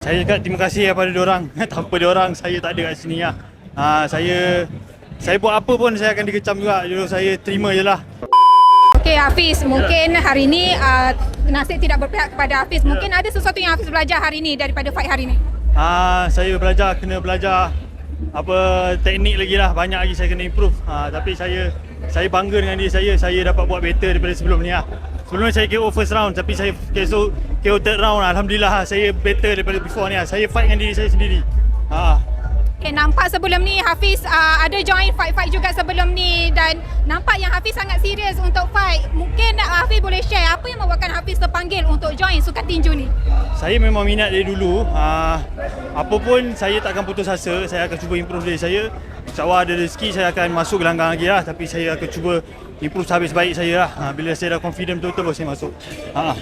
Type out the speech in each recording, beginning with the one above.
Saya cakap terima kasih kepada diorang. Tanpa diorang saya tak ada kat sini lah. Ha, saya saya buat apa pun saya akan dikecam juga. Jadi saya terima je lah. Okey Hafiz, mungkin hari ini uh, nasib tidak berpihak kepada Hafiz. Mungkin ada sesuatu yang Hafiz belajar hari ini daripada fight hari ini. Ha, saya belajar, kena belajar apa teknik lagi lah. Banyak lagi saya kena improve. Ha, tapi saya saya bangga dengan diri saya. Saya dapat buat better daripada sebelum ni lah. Sebelum saya KO first round tapi saya KO, KO third round lah. Alhamdulillah lah. saya better daripada before ni lah. Saya fight dengan diri saya sendiri. Ha. Okay, nampak sebelum ni Hafiz uh, ada join fight-fight juga sebelum ni dan nampak yang Hafiz sangat serius untuk fight. Mungkin uh, Hafiz boleh share apa yang membuatkan Hafiz terpanggil untuk join sukan tinju ni? Saya memang minat dari dulu. Ha, apa pun saya tak akan putus asa. Saya akan cuba improve diri saya. InsyaAllah ada rezeki saya akan masuk gelanggang lagi lah. Tapi saya akan cuba improve sehabis baik saya lah. Ha, bila saya dah confident betul-betul baru saya masuk. Ha.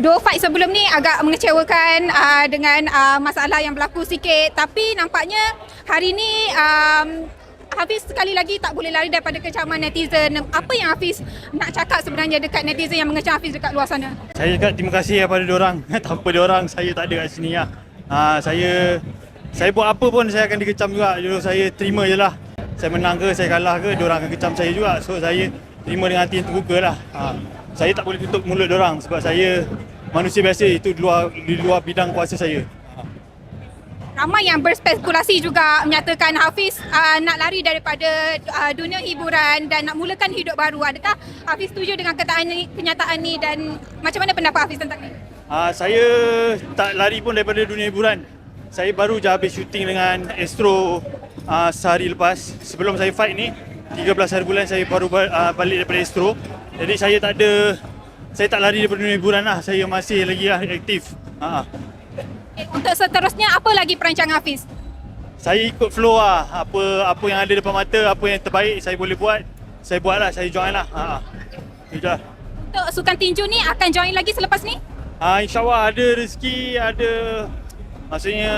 Dua fight sebelum ni agak mengecewakan uh, dengan uh, masalah yang berlaku sikit tapi nampaknya hari ni um, Hafiz sekali lagi tak boleh lari daripada kecaman netizen. Apa yang Hafiz nak cakap sebenarnya dekat netizen yang mengecam Hafiz dekat luar sana? Saya cakap terima kasih kepada diorang. Tanpa diorang saya tak ada kat sini lah. Ha, saya saya buat apa pun saya akan dikecam juga. Jadi saya terima je lah. Saya menang ke, saya kalah ke, diorang akan kecam saya juga. So saya terima dengan hati yang terbuka lah. Ha, saya tak boleh tutup mulut diorang sebab saya manusia biasa itu di luar, di luar bidang kuasa saya. Ramai yang berspekulasi juga menyatakan Hafiz uh, nak lari daripada uh, dunia hiburan dan nak mulakan hidup baru. Adakah Hafiz setuju dengan kenyataan ni, kenyataan ni dan macam mana pendapat Hafiz tentang ni? Ha, saya tak lari pun daripada dunia hiburan. Saya baru je habis syuting dengan Astro uh, sehari lepas. Sebelum saya fight ni, 13 hari bulan saya baru ba- uh, balik daripada Astro. Jadi saya tak ada, saya tak lari daripada dunia hiburan lah. Saya masih lagi lah aktif. Ha. Eh, Untuk seterusnya, apa lagi perancangan Hafiz? Saya ikut flow lah. Apa apa yang ada depan mata, apa yang terbaik saya boleh buat. Saya buat lah, saya join lah. Ha. Itu lah. Untuk sukan tinju ni akan join lagi selepas ni? Ha, InsyaAllah ada rezeki, ada Maksudnya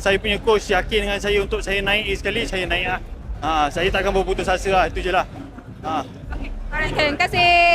saya punya coach yakin dengan saya untuk saya naik sekali, saya naik lah. Ha, saya takkan berputus asa lah, itu je lah. Ha. Okay. Alright, terima kasih.